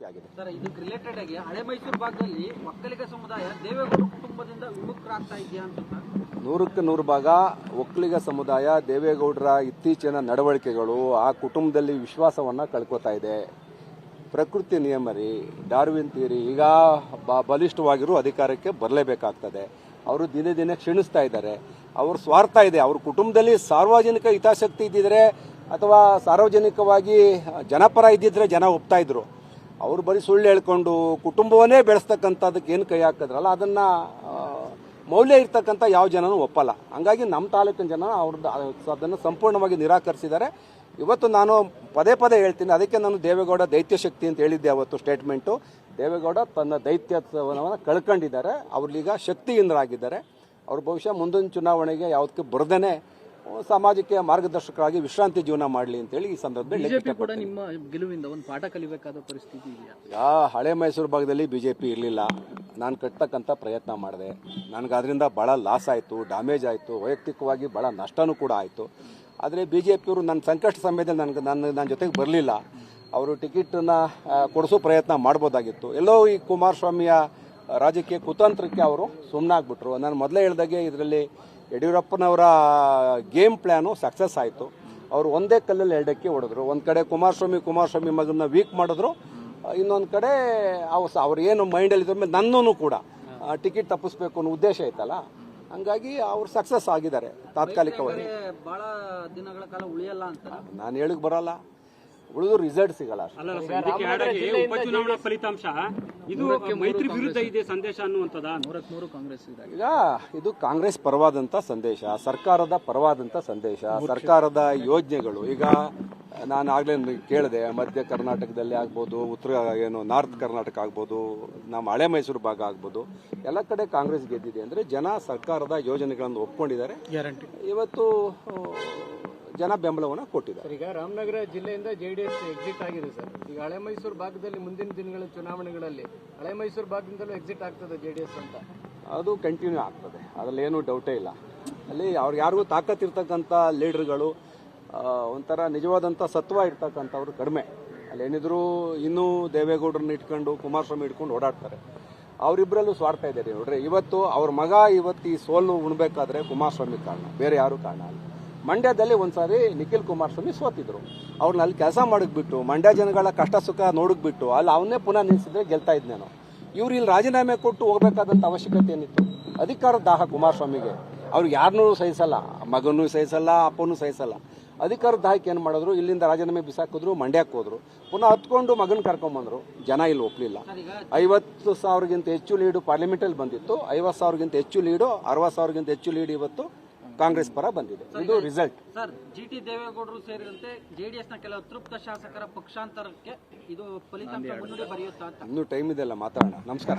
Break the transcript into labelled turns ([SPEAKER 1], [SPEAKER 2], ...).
[SPEAKER 1] Sir ಇದಕ್ಕೆ related ಆಗಿ ಹಳೆ ಮೈಸೂರು ಭಾಗದಲ್ಲಿ ಒಕ್ಕಲಿಗ ಸಮುದಾಯ ದೇವೇಗೌಡ ಕುಟುಂಬದಿಂದ ವಿಮುಖರಾಗ್ತಾ ಇದೆಯಾ ಅಂತ
[SPEAKER 2] ನೂರಕ್ಕೆ ನೂರು ಭಾಗ ಒಕ್ಕಲಿಗ ಸಮುದಾಯ ದೇವೇಗೌಡರ ಇತ್ತೀಚಿನ ನಡವಳಿಕೆಗಳು ಆ ಕುಟುಂಬದಲ್ಲಿ ವಿಶ್ವಾಸವನ್ನ ಕಳ್ಕೊತಾ ಇದೆ. ಪ್ರಕೃತಿ ನಿಯಮ ರೀ ಡಾರ್ವಿನ್ ತೀರಿ ಈಗ ಬ- ಬಲಿಷ್ಠವಾಗಿರೋ ಅಧಿಕಾರಕ್ಕೆ ಬರಲೇಬೇಕಾಗ್ತದೆ. ಅವರು ದಿನೇ ದಿನೇ ಕ್ಷೀಣಿಸ್ತಾ ಇದ್ದಾರೆ. ಅವ್ರ ಸ್ವಾರ್ಥ ಇದೆ. ಅವ್ರ ಕುಟುಂಬದಲ್ಲಿ ಸಾರ್ವಜನಿಕ ಹಿತಾಸಕ್ತಿ ಇದ್ದಿದ್ರೆ ಅಥವಾ ಸಾರ್ವಜನಿಕವಾಗಿ ಜನಪರ ಇದ್ದಿದ್ರೆ ಜನ ಒಪ್ತಾ ಇದ್ರು. ಅವ್ರು ಬರೀ ಸುಳ್ಳು ಹೇಳ್ಕೊಂಡು ಕುಟುಂಬವನ್ನೇ ಬೆಳೆಸ್ತಕ್ಕಂಥದಕ್ಕೆ ಏನು ಕೈ ಹಾಕಿದ್ರಲ್ಲ, ಅದನ್ನು ಮೌಲ್ಯ ಇರ್ತಕ್ಕಂಥ ಯಾವ ಜನನೂ ಒಪ್ಪಲ್ಲ. ಹಂಗಾಗಿ ನಮ್ಮ ತಾಲೂಕಿನ ಜನ ಅವ್ರದ್ದು ಅದನ್ನು ಸಂಪೂರ್ಣವಾಗಿ ನಿರಾಕರಿಸಿದ್ದಾರೆ. ಇವತ್ತು ನಾನು ಪದೇ ಪದೇ ಹೇಳ್ತೀನಿ, ಅದಕ್ಕೆ ನಾನು ದೇವೇಗೌಡ ದೈತ್ಯ ಶಕ್ತಿ ಅಂತ ಹೇಳಿದ್ದೆ ಅವತ್ತು ಸ್ಟೇಟ್ಮೆಂಟು. ದೇವೇಗೌಡ ತನ್ನ ದೈತ್ಯತ್ವವನ್ನು ಕಳ್ಕೊಂಡಿದ್ದಾರೆ ಅವ್ರೀಗ ಶಕ್ತಿಯಿಂದರಾಗಿದ್ದಾರೆ ಅವ್ರ ಬಹುಶಃ ಮುಂದಿನ ಚುನಾವಣೆಗೆ ಯಾವುದಕ್ಕೆ ಬರ್ದೇನೆ ಸಮಾಜಕ್ಕೆ ಮಾರ್ಗದರ್ಶಕರಾಗಿ ವಿಶ್ರಾಂತಿ ಜೀವನ ಮಾಡಲಿ ಅಂತೇಳಿ ಈ ಸಂದರ್ಭದಲ್ಲಿ
[SPEAKER 1] ಕೂಡ ನಿಮ್ಮ ಗೆಲುವಿಂದ ಒಂದು ಪಾಠ ಕಲಿಬೇಕಾದ ಪರಿಸ್ಥಿತಿ ಇದೆಯಾ
[SPEAKER 2] ಯಾ ಹಳೆ ಮೈಸೂರು ಭಾಗದಲ್ಲಿ ಬಿಜೆಪಿ ಇರಲಿಲ್ಲ. ನಾನು ಕಟ್ತಕ್ಕಂಥ ಪ್ರಯತ್ನ ಮಾಡಿದೆ. ನನಗೆ ಅದರಿಂದ ಭಾಳ ಲಾಸ್ ಆಯಿತು ಡ್ಯಾಮೇಜ್ ಆಯಿತು ವೈಯಕ್ತಿಕವಾಗಿ ಭಾಳ ನಷ್ಟನೂ ಕೂಡ ಆಯಿತು. ಆದರೆ ಬಿ ಜೆ ಪಿಯವರು ನನ್ನ ಸಂಕಷ್ಟ ಸಮಯದಲ್ಲಿ ನನಗೆ ನನ್ನ ನನ್ನ ಜೊತೆಗೆ ಬರಲಿಲ್ಲ. ಅವರು ಟಿಕೆಟನ್ನು ಕೊಡಿಸೋ ಪ್ರಯತ್ನ ಮಾಡ್ಬೋದಾಗಿತ್ತು. ಎಲ್ಲೋ ಈ ಕುಮಾರಸ್ವಾಮಿಯ ರಾಜಕೀಯ ಕುತಂತ್ರಕ್ಕೆ ಅವರು ಸುಮ್ಮನಾಗ್ಬಿಟ್ರು ನಾನು ಮೊದಲೇ ಹೇಳ್ದಾಗೆ ಇದರಲ್ಲಿ ಯಡಿಯೂರಪ್ಪನವರ ಗೇಮ್ ಪ್ಲ್ಯಾನು ಸಕ್ಸಸ್ ಆಯಿತು. ಅವರು ಒಂದೇ ಕಲ್ಲಲ್ಲಿ ಎರಡಕ್ಕೆ ಹೊಡೆದ್ರು. ಒಂದು ಕಡೆ ಕುಮಾರಸ್ವಾಮಿ ಕುಮಾರಸ್ವಾಮಿ ಮಗನ ವೀಕ್ ಮಾಡಿದ್ರು. ಇನ್ನೊಂದು ಕಡೆ ಅವ್ರು ಏನು ಮೈಂಡಲ್ಲಿ ಇದ್ರ ಮೇಲೆ ನನ್ನೂ ಕೂಡ ಟಿಕೆಟ್ ತಪ್ಪಿಸ್ಬೇಕು ಅನ್ನೋ ಉದ್ದೇಶ ಐತಲ್ಲ ಹಂಗಾಗಿ ಅವ್ರು ಸಕ್ಸಸ್ ಆಗಿದ್ದಾರೆ ತಾತ್ಕಾಲಿಕವಾಗಿ.
[SPEAKER 1] ಬಹಳ ದಿನಗಳ ಕಾಲ ಉಳಿಯಲ್ಲ ಅಂತ.
[SPEAKER 2] ನಾನು ಹೇಳಕ್ ಬರಲ್ಲ. ಉಳಿದು ರಿಸಲ್ಟ್ ಸಿಗಲ್ಲ
[SPEAKER 3] ಅಲ್ಲ ಸರ್, ಇದಕ್ಕೆ add ಉಪಚುನಾವಣಾ ಫಲಿತಾಂಶ. ಇದು ಮೈತ್ರಿ ವಿರುದ್ಧ ಇದೆ ಸಂದೇಶ ಅನ್ನುವಂಥದ್ದಾ?
[SPEAKER 1] ನೂರಕ್ಕೆ ಕಾಂಗ್ರೆಸ್ ಇದೆ.
[SPEAKER 2] ಈಗ ಇದು ಕಾಂಗ್ರೆಸ್ ಪರವಾದಂಥ ಸಂದೇಶ ಸರ್ಕಾರದ ಪರವಾದಂಥ ಸಂದೇಶ ಸರ್ಕಾರದ ಯೋಜನೆಗಳು. ಈಗ ನಾನು ಆಗ್ಲೇ ಕೇಳಿದೆ ಮಧ್ಯ ಕರ್ನಾಟಕದಲ್ಲಿ ಆಗ್ಬೋದು ಉತ್ತರ ಏನು ನಾರ್ತ್ ಕರ್ನಾಟಕ ಆಗ್ಬೋದು ನಮ್ಮ ಹಳೆ ಮೈಸೂರು ಭಾಗ ಆಗ್ಬೋದು ಎಲ್ಲ ಕಡೆ ಕಾಂಗ್ರೆಸ್ ಗೆದ್ದಿದೆ. ಅಂದರೆ ಜನ ಸರ್ಕಾರದ ಯೋಜನೆಗಳನ್ನು ಒಪ್ಕೊಂಡಿದ್ದಾರೆ.
[SPEAKER 1] ಗ್ಯಾರಂಟಿ.
[SPEAKER 2] ಇವತ್ತು ಜನ ಬೆಂಬಲವನ್ನು ಕೊಟ್ಟಿದ್ದಾರೆ.
[SPEAKER 4] ಈಗ ರಾಮನಗರ ಜಿಲ್ಲೆಯಿಂದ ಜೆಡಿಎಸ್ ಎಕ್ಸಿಟ್ ಆಗಿದೆ ಸರ್. ಈಗ ಹಳೆ ಮೈಸೂರು ಭಾಗದಲ್ಲಿ ಮುಂದಿನ ದಿನಗಳ ಚುನಾವಣೆಗಳಲ್ಲಿ ಹಳೆ ಮೈಸೂರು ಭಾಗದಿಂದಲೂ ಎಕ್ಸಿಟ್ ಆಗ್ತದೆ ಜೆಡಿಎಸ್ ಅಂತ?
[SPEAKER 2] ಅದು ಕಂಟಿನ್ಯೂ ಆಗ್ತದೆ. ಅದರಲ್ಲಿ ಏನೂ ಡೌಟೇ ಇಲ್ಲ. ಅಲ್ಲಿ ಅವ್ರಿಗೆ ಯಾರಿಗೂ ತಾಕತ್ತಿರ್ತಕ್ಕಂಥ ಲೀಡರ್ಗಳು ಒಂಥರ ನಿಜವಾದಂಥ ಸತ್ವ ಇರ್ತಕ್ಕಂಥವ್ರು ಕಡಿಮೆ. ಅಲ್ಲಿ ಏನಿದ್ರು ಇನ್ನೂ ದೇವೇಗೌಡರನ್ನ ಇಟ್ಕೊಂಡು ಕುಮಾರಸ್ವಾಮಿ ಇಟ್ಕೊಂಡು ಓಡಾಡ್ತಾರೆ. ಅವರಿಬ್ಬರಲ್ಲೂ ಸ್ವಾರ್ಥ ಇದೆ ರೀ ನೋಡ್ರಿ. ಇವತ್ತು ಅವ್ರ ಮಗ ಇವತ್ತು ಈ ಸೋಲು ಉಣ್ಬೇಕಾದ್ರೆ ಕುಮಾರಸ್ವಾಮಿ ಕಾರಣ. ಬೇರೆ ಯಾರೂ ಕಾರಣ ಅಲ್ಲ. ಮಂಡ್ಯದಲ್ಲಿ ಒಂದ್ಸಾರಿ ನಿಖಿಲ್ ಕುಮಾರಸ್ವಾಮಿ ಸೋತಿದ್ರು. ಅವ್ರನ್ನ ಅಲ್ಲಿ ಕೆಲಸ ಬಿಟ್ಟು ಮಂಡ್ಯ ಜನಗಳ ಕಷ್ಟ ಸುಖ ನೋಡಕ್ಬಿಟ್ಟು ಅಲ್ಲಿ ಅವನ್ನೇ ಪುನಃ ನಿಲ್ಲಿಸಿದ್ರೆ ಗೆಲ್ತಾ ನಾನು. ಇವ್ರು ಇಲ್ಲಿ ರಾಜೀನಾಮೆ ಕೊಟ್ಟು ಹೋಗ್ಬೇಕಾದಂತ ಅವಶ್ಯಕತೆ ಏನಿತ್ತು? ಅಧಿಕಾರ ದಾಹ ಕುಮಾರಸ್ವಾಮಿಗೆ ಅವ್ರು ಯಾರನ್ನೂ ಸಹಿಸಲ್ಲ ಮಗನೂ ಸಹಿಸಲ್ಲ ಅಪ್ಪನೂ ಸಹಿಸಲ್ಲ. ಅಧಿಕಾರ ದಾಹಕ್ಕೆ ಏನು ಮಾಡಿದ್ರು? ಇಲ್ಲಿಂದ ರಾಜೀನಾಮೆ ಬಿಸಾಕಿದ್ರು ಮಂಡ್ಯಕ್ಕೆ ಹೋದ್ರು. ಪುನಃ ಹತ್ಕೊಂಡು ಮಗನ ಕರ್ಕೊಂಬಂದರು. ಜನ ಇಲ್ಲಿ ಒಪ್ಪಲಿಲ್ಲ ಐವತ್ತು ಸಾವಿರಗಿಂತ ಹೆಚ್ಚು ಲೀಡು ಪಾರ್ಲಿಮೆಂಟಲ್ಲಿ ಬಂದಿತ್ತು. ಐವತ್ತು ಸಾವಿರಗಿಂತ ಹೆಚ್ಚು ಲೀಡು ಅರವತ್ತು ಸಾವಿರಗಿಂತ ಹೆಚ್ಚು ಲೀಡ್ ಇವತ್ತು. ಕಾಂಗ್ರೆಸ್ ಪರ ಬಂದಿದೆ. ಇದು ರಿಸಲ್ಟ್
[SPEAKER 1] ಸರ್ ಜಿ ಟಿ ದೇವೇಗೌಡರು ಸೇರಿದಂತೆ ಜೆಡಿಎಸ್ನ ಕೆಲವು ತೃಪ್ತ ಶಾಸಕರ ಪಕ್ಷಾಂತರಕ್ಕೆ ಇದು ಫಲಿತಾಂಶ ಮುನ್ನುಡಿ ಬರೆಯುತ್ತಾ ಅಂತ.
[SPEAKER 2] ಇನ್ನೂ ಟೈಮ್ ಇದೆಲ್ಲ ಮಾತಾಡೋಣ. ನಮಸ್ಕಾರ.